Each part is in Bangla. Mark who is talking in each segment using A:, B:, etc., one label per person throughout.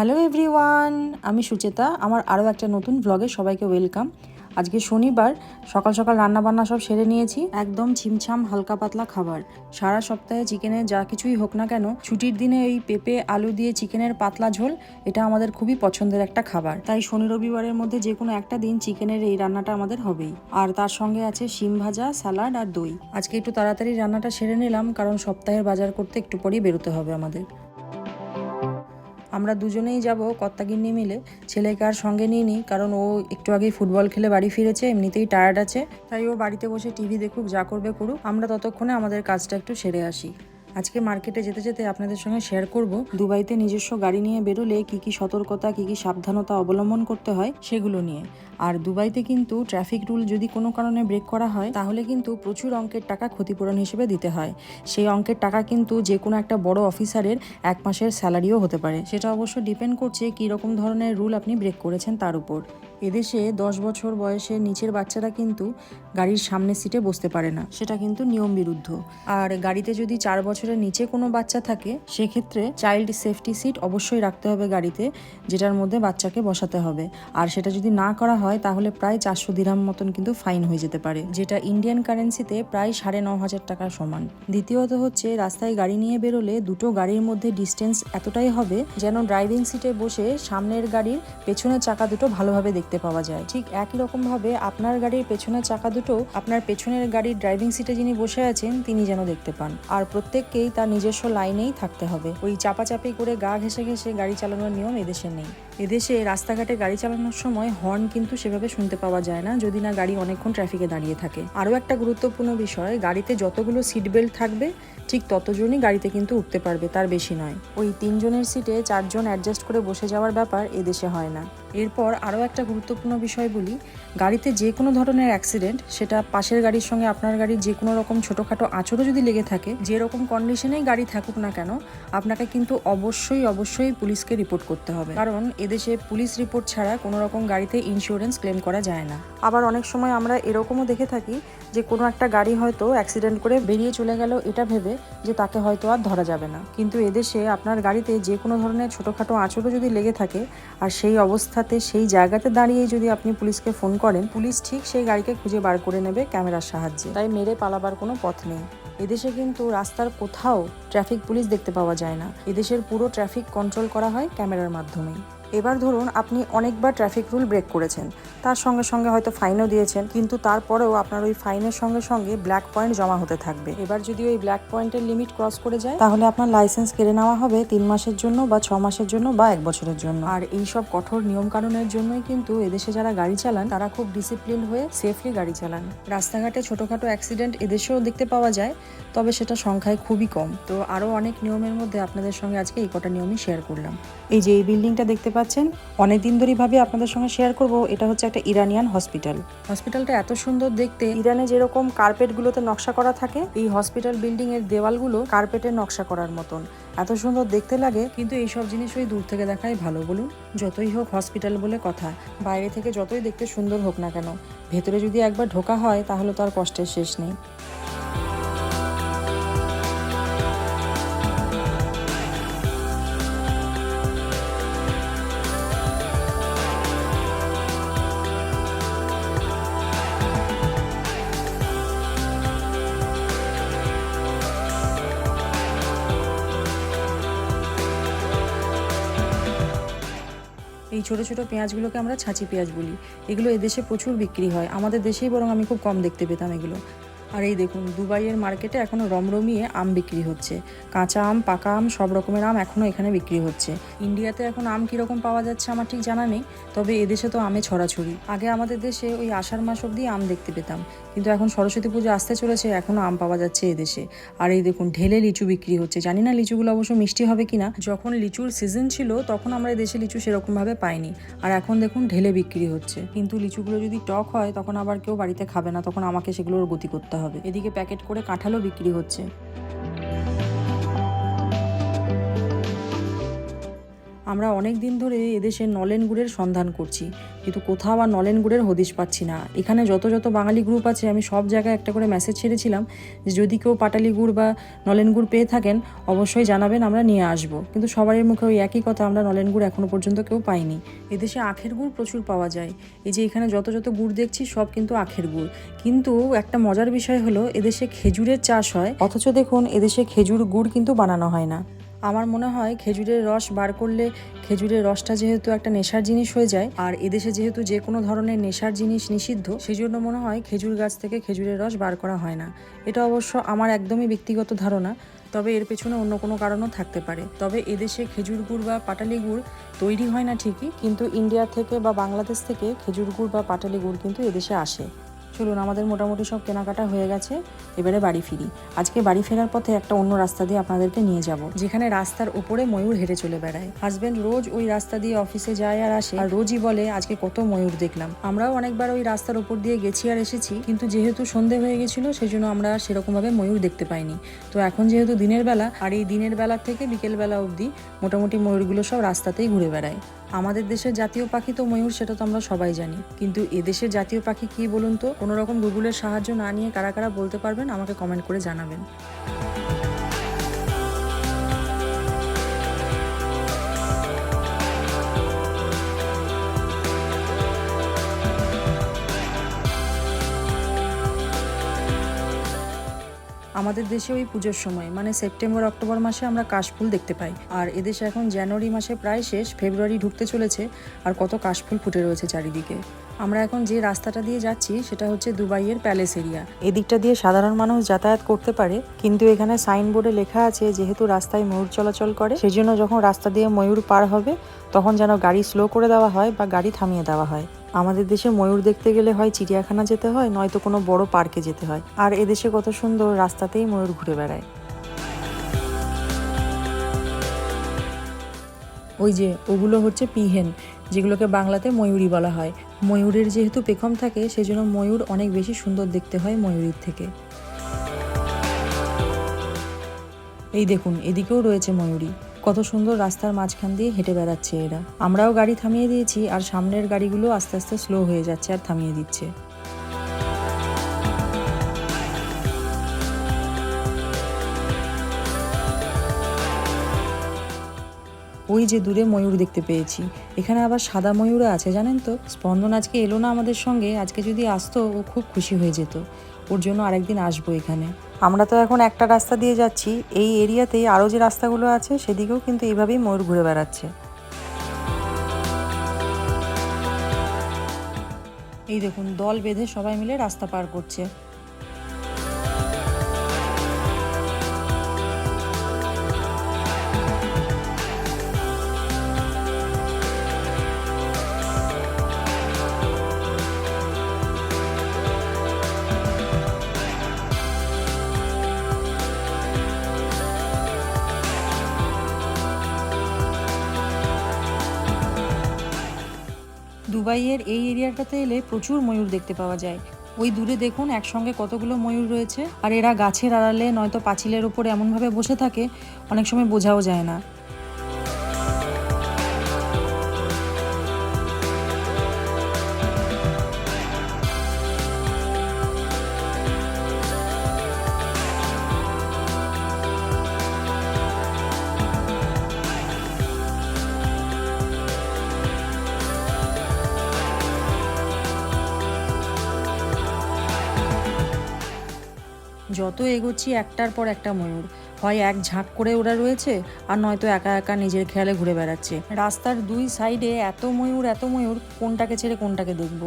A: হ্যালো এভরিওয়ান আমি সুচেতা। আমার আরও একটা নতুন ব্লগে সবাইকে ওয়েলকাম আজকে শনিবার, সকাল সকাল রান্না বান্না সব সেরে নিয়েছি। একদম ছিমছাম হালকা পাতলা খাবার। সারা সপ্তাহে চিকেনের যা কিছুই হোক না কেন, ছুটির দিনে এই পেঁপে, আলু দিয়ে চিকেনের পাতলা ঝোল, এটা আমাদের খুবই পছন্দের একটা খাবার। তাই শনি রবিবারের মধ্যে যে কোনো একটা দিন চিকেনের এই রান্নাটা আমাদের হবেই। আর তার সঙ্গে আছে শিম ভাজা, স্যালাড আর দই। আজকে একটু তাড়াতাড়ি রান্নাটা সেরে নিলাম, কারণ সপ্তাহের বাজার করতে একটু পরেই বেরোতে হবে আমাদের। আমরা দুজনেই যাব, কর্তাগিন্নি মিলে। ছেলেকে আর সঙ্গে নিয়ে নিই কারণ ও একটু আগেই ফুটবল খেলে বাড়ি ফিরেছে, এমনিতেই টায়ার্ড আছে। তাই ও বাড়িতে বসে টিভি দেখুক, যা করবে করুক। আমরা ততক্ষণে আমাদের কাজটা একটু সেরে আসি। আজকে মার্কেটে যেতে যেতে আপনাদের সঙ্গে শেয়ার করব দুবাইতে নিজস্ব গাড়ি নিয়ে বেরোলে কি কি সতর্কতা, কি কি সাবধানতা অবলম্বন করতে হয় সেগুলো নিয়ে। আর দুবাইতে কিন্তু ট্রাফিক রুল যদি কোনো কারণে ব্রেক করা হয়, তাহলে কিন্তু প্রচুর অঙ্কের টাকা ক্ষতিপূরণ হিসেবে দিতে হয়। সেই অঙ্কের টাকা কিন্তু যে কোনো একটা বড় অফিসারের এক মাসের স্যালারিও হতে পারে। সেটা অবশ্য ডিপেন্ড করছে কী রকম ধরনের রুল আপনি ব্রেক করেছেন তার উপর। এদেশে দশ বছর বয়সের নিচের বাচ্চারা কিন্তু গাড়ির সামনের সিটে বসতে পারে না। সেটা কিন্তু নিয়ম বিরুদ্ধ। আর গাড়িতে যদি চার বছরের নিচে কোনো বাচ্চা থাকে, সেক্ষেত্রে চাইল্ড সেফটি সিট অবশ্যই রাখতে হবে গাড়িতে, যেটার মধ্যে বাচ্চাকে বসাতে হবে। আর সেটা যদি না করা হয়, তাহলে প্রায় চারশো দিরাম মতন কিন্তু ফাইন হয়ে যেতে পারে, যেটা ইন্ডিয়ান কারেন্সিতে প্রায় সাড়ে ন হাজার টাকার সমান। দ্বিতীয়ত হচ্ছে, রাস্তায় গাড়ি নিয়ে বেরোলে দুটো গাড়ির মধ্যে ডিস্টেন্স এতটাই হবে, যেন ড্রাইভিং সিটে বসে সামনের গাড়ির পেছনের চাকা দুটো ভালোভাবে দেখতে পাওয়া যায়। ঠিক একই রকম ভাবে আপনার গাড়ির পেছনের চাকা দুটো, আপনার পেছনের গাড়ির ড্রাইভিং সিটে যিনি বসে আছেন, তিনি যেন দেখতে পান। আর প্রত্যেককেই তার নিজস্ব লাইনেই থাকতে হবে। ওই চাপাচাপি করে গা ঘেসে ঘেসে গাড়ি চালানোর নিয়ম এদেশে নেই। এদেশে রাস্তাঘাটে গাড়ি চালানোর সময় হর্ন কিন্তু সেভাবে শুনতে পাওয়া যায় না, যদি না গাড়ি অনেকক্ষণ ট্রাফিকে দাঁড়িয়ে থাকে। আরও একটা গুরুত্বপূর্ণ বিষয়, গাড়িতে যতগুলো সিট বেল্ট থাকবে, ঠিক ততজনই গাড়িতে কিন্তু উঠতে পারবে, তার বেশি নয়। ওই তিনজনের সিটে চারজন অ্যাডজাস্ট করে বসে যাওয়ার ব্যাপার এদেশে হয় না। এরপর আরও একটা গুরুত্বপূর্ণ বিষয় বলি, গাড়িতে যে কোনো ধরনের অ্যাক্সিডেন্ট সেটা পাশের গাড়ির সঙ্গে আপনার গাড়ির যে কোনো রকম ছোটোখাটো আঁচড়ও যদি লেগে থাকে, যে রকম কন্ডিশনেই গাড়ি থাকুক না কেন, আপনাকে কিন্তু অবশ্যই অবশ্যই পুলিশকে রিপোর্ট করতে হবে। কারণ এদেশে পুলিশ রিপোর্ট ছাড়া কোনো রকম গাড়িতে ইন্স্যুরেন্স ক্লেম করা যায় না। আবার অনেক সময় আমরা এরকমও দেখে থাকি যে কোনো একটা গাড়ি হয়তো অ্যাক্সিডেন্ট করে বেরিয়ে চলে গেল, এটা ভেবে যে তাকে হয়তো আর ধরা যাবে না। কিন্তু এদেশে আপনার গাড়িতে যে কোনো ধরনের ছোটোখাটো আঁচড়ও যদি লেগে থাকে, আর সেই অবস্থাতে সেই জায়গাতে দাঁড়িয়ে যদি আপনি পুলিশকে ফোন করেন, পুলিশ ঠিক সেই গাড়িকে খুঁজে বার করে নেবে ক্যামেরার সাহায্যে। তাই মেরে পালাবার কোনো পথ নেই। এদেশে কিন্তু রাস্তার কোথাও ট্রাফিক পুলিশ দেখতে পাওয়া যায় না। এদেশের পুরো ট্রাফিক কন্ট্রোল করা হয় ক্যামেরার মাধ্যমেই। এবার ধরুন আপনি অনেকবার ট্রাফিক রুল ব্রেক করেছেন। তার সঙ্গে সঙ্গে হয়তো ফাইনও দিয়েছেন, কিন্তু তারপরেও আপনার ওই ফাইনের সঙ্গে সঙ্গে ব্ল্যাক পয়েন্ট জমা হতে থাকবে। এবার যদি ওই ব্ল্যাক পয়েন্টের লিমিট ক্রস করে যায়, তাহলে আপনার লাইসেন্স কেড়ে নেওয়া হবে তিন মাসের জন্য বা ছ মাসের জন্য বা এক বছরের জন্য। আর এই সব কঠোর নিয়ম কানুনের জন্যই কিন্তু এদেশে যারা গাড়ি চালান, তারা খুব ডিসিপ্লিন হয়ে সেফলি গাড়ি চালান। রাস্তাঘাটে ছোটোখাটো অ্যাক্সিডেন্ট এদেশেও দেখতে পাওয়া যায়, তবে সেটা সংখ্যায় খুবই কম। তো আরও অনেক নিয়মের মধ্যে আপনাদের সঙ্গে আজকে এই কটা নিয়মই শেয়ার করলাম। এই যে এই বিল্ডিংটা দেখতে পাচ্ছেন। অনেক দিন ধরেই ভাবে আপনাদের সঙ্গে শেয়ার করব এটা হচ্ছে একটা ইরানিয়ান হসপিটাল হসপিটালটা এত সুন্দর দেখতে। ইরানে যেরকম কার্পেটগুলোতে নকশা করা থাকে এই হসপিটাল বিল্ডিং এর দেওয়ালগুলো কার্পেটের নকশা করার মতন। এত সুন্দর দেখতে লাগে। কিন্তু এই সব জিনিস ওই দূর থেকে দেখাই ভালো বলুন? যতই হোক হসপিটাল বলে কথা। বাইরে থেকে যতই দেখতে সুন্দর হোক না কেন ভেতরে যদি একবার ঢোকা হয় তাহলে তো আর কষ্টের শেষ নেই। এই ছোট ছোট পেঁয়াজগুলোকে আমরা ছাঁচি পেঁয়াজ বলি। এগুলো এদেশে প্রচুর বিক্রি হয়। আমাদের দেশেই বরং আমি খুব কম দেখতে পেতাম এগুলো। আর এই দেখুন, দুবাইয়ের মার্কেটে এখনও রমরমিয়ে আম বিক্রি হচ্ছে। কাঁচা আম, পাকা আম, সব রকমের আম এখনও এখানে বিক্রি হচ্ছে। ইন্ডিয়াতে এখন আম কীরকম পাওয়া যাচ্ছে আমার ঠিক জানা নেই, তবে এদেশে তো আমে ছড়াছড়ি। আগে আমাদের দেশে ওই আষাঢ় মাস অবধি আম দেখতে পেতাম, কিন্তু এখন সরস্বতী পুজো আসতে চলেছে এখনও আম পাওয়া যাচ্ছে এদেশে। আর এই দেখুন, ঢেলে লিচু বিক্রি হচ্ছে। জানি না লিচুগুলো অবশ্য মিষ্টি হবে কিনা। যখন লিচুর সিজন ছিল, তখন আমরা দেশে লিচু সেরকমভাবে পাইনি। আর এখন দেখুন, ঢেলে বিক্রি হচ্ছে। কিন্তু লিচুগুলো যদি টক হয়, তখন আবার কেউ বাড়িতে খাবে না, তখন আমাকে সেগুলোর গতি করতে হবে। এদিকে প্যাকেট করে কাঁঠালও বিক্রি হচ্ছে। আমরা অনেক দিন ধরে এদেশের নলেন গুড়ের সন্ধান করছি। কিন্তু কোথাও আর নলেন গুড়ের হদিশ পাচ্ছি না। এখানে যত যত বাঙালি গ্রুপ আছে, আমি সব জায়গায় একটা করে মেসেজ ছেড়েছিলাম যে যদি কেউ পাটালি গুড় বা নলেন গুড় পেয়ে থাকেন, অবশ্যই জানাবেন, আমরা নিয়ে আসব। কিন্তু সবারই মুখে ওই একই কথা, আমরা নলেন গুড় এখনও পর্যন্ত কেউ পাইনি। এদেশে আখের গুড় প্রচুর পাওয়া যায়। এই যে এখানে যত যত গুড় দেখছি, সব কিন্তু আখের গুড়। কিন্তু একটা মজার বিষয় হলো, এদেশে খেজুরের চাষ হয়। অথচ দেখুন, এদেশে খেজুর গুড় কিন্তু বানানো হয় না। আমার মনে হয় খেজুরের রস বার করলে খেজুরের রসটা যেহেতু একটা নেশার জিনিস হয়ে যায়, আর এদেশে যেহেতু যে কোনো ধরনের নেশার জিনিস নিষিদ্ধ সেই জন্য মনে হয় খেজুর গাছ থেকে খেজুরের রস বার করা হয় না। এটা অবশ্য আমার একদমই ব্যক্তিগত ধারণা, তবে এর পেছনে অন্য কোনো কারণও থাকতে পারে। তবে এদেশে খেজুর গুড় বা পাটালি গুড় তৈরি হয় না ঠিকই, কিন্তু ইন্ডিয়া থেকে বা বাংলাদেশ থেকে খেজুর গুড় বা পাটালি গুড় কিন্তু এদেশে আসে। চলুন, আমাদের মোটামুটি সব কেনাকাটা হয়ে গেছে, এবারে বাড়ি ফিরি। আজকে বাড়ি ফেরার পথে একটা অন্য রাস্তা দিয়ে আপনাদেরকে নিয়ে যাব, যেখানে রাস্তার উপরে ময়ূর হেঁটে চলে বেড়ায়। হাজবেন্ড রোজ ওই রাস্তা দিয়ে অফিসে যায় আর আসে, আর রোজই বলে, আজকে কত ময়ূর দেখলাম। আমরাও অনেকবার ওই রাস্তার উপর দিয়ে গেছি আর এসেছি, কিন্তু যেহেতু সন্ধে হয়ে গেছিল সেই জন্য আমরা সেরকমভাবে ময়ূর দেখতে পাইনি। তো এখন যেহেতু দিনের বেলা, আর এই দিনের বেলা থেকে বিকেল বেলা অবধি মোটামুটি ময়ূরগুলো সব রাস্তাতেই ঘুরে বেড়ায়। আমাদের দেশের জাতীয় পাখি তো ময়ূর, সেটা তো আমরা সবাই জানি। কিন্তু এদেশের জাতীয় পাখি কি বলুন তো? কোনো রকম গুগলের সাহায্য না নিয়ে কারা কারা বলতে পারবেন, আমাকে কমেন্ট করে জানাবেন। আমাদের দেশে ওই পুজোর সময় মানে সেপ্টেম্বর, অক্টোবর মাসে আমরা কাশফুল দেখতে পাই। আর এদেশে এখন জানুয়ারি মাসে প্রায় শেষ, ফেব্রুয়ারি ঢুকতে চলেছে আর কত কাশফুল ফুটে রয়েছে চারিদিকে। আমরা এখন যে রাস্তাটা দিয়ে যাচ্ছি, সেটা হচ্ছে দুবাইয়ের প্যালেস এরিয়া। এদিকটা দিয়ে সাধারণ মানুষ যাতায়াত করতে পারে, কিন্তু এখানে সাইনবোর্ডে লেখা আছে, যেহেতু রাস্তায় ময়ূর চলাচল করে সেই জন্য যখন রাস্তা দিয়ে ময়ূর পার হবে, তখন যেন গাড়ি স্লো করে দেওয়া হয় বা গাড়ি থামিয়ে দেওয়া হয়। আমাদের দেশে ময়ূর দেখতে গেলে হয় চিড়িয়াখানা যেতে হয়, নয়তো কোনো বড় পার্কে যেতে হয়। আর এদেশে কত সুন্দর রাস্তাতেই ময়ূর ঘুরে বেড়ায়। ওই যে, ওগুলো হচ্ছে পিহেন, যেগুলোকে বাংলাতে ময়ূরী বলা হয়। ময়ূরের যেহেতু পেখম থাকে, সেজন্য ময়ূর অনেক বেশি সুন্দর দেখতে হয় ময়ূরীর থেকে। এই দেখুন, এদিকেও রয়েছে ময়ূরী। কত সুন্দর রাস্তার মাঝখান দিয়ে হেঁটে বেড়াচ্ছে এরা। আমরাও গাড়ি থামিয়ে দিয়েছি আর সামনের গাড়িগুলো আস্তে আস্তে স্লো হয়ে যাচ্ছে আর থামিয়ে দিচ্ছে। ওই যে দূরে ময়ূর দেখতে পেয়েছি। এখানে আবার সাদা ময়ূরও আছে, জানেন তো? স্পন্দন আজকে এলো না আমাদের সঙ্গে, আজকে যদি আসতো ও খুব খুশি হয়ে যেত। ওর জন্য আরেকদিন আসব এখানে। আমরা তো এখন একটা রাস্তা দিয়ে যাচ্ছি, এই এরিয়াতেই আরও যে রাস্তাগুলো আছে সেদিকেও কিন্তু এইভাবেই ময়ূর ঘুরে বেড়াচ্ছে। এই দেখুন, দল বেঁধে সবাই মিলে রাস্তা পার করছে। দুবাইয়ের এই এরিয়াটাতে এলে প্রচুর ময়ূর দেখতে পাওয়া যায়। ওই দূরে দেখুন একসঙ্গে কতগুলো ময়ূর রয়েছে। আর এরা গাছের আড়ালে নয়তো পাঁচিলের উপর এমনভাবে বসে থাকে, অনেক সময় বোঝাও যায় না। যত এগোচ্ছি একটার পর একটা ময়ূর। হয় এক ঝাঁক করে ওরা রয়েছে, আর নয়তো একা একা নিজের খেয়ালে ঘুরে বেড়াচ্ছে। রাস্তার দুই সাইডে এত ময়ূর এত ময়ূর, কোনটাকে ছেড়ে কোনটাকে দেখব?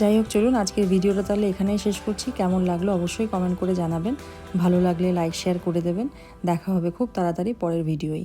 A: যাই হোক, চলুন আজকের ভিডিওটা তাহলে এখানেই শেষ করছি। কেমন লাগল অবশ্যই কমেন্ট করে জানাবেন। ভালো লাগলে লাইক শেয়ার করে দেবেন। দেখা হবে খুব তাড়াতাড়ি পরের ভিডিওয়।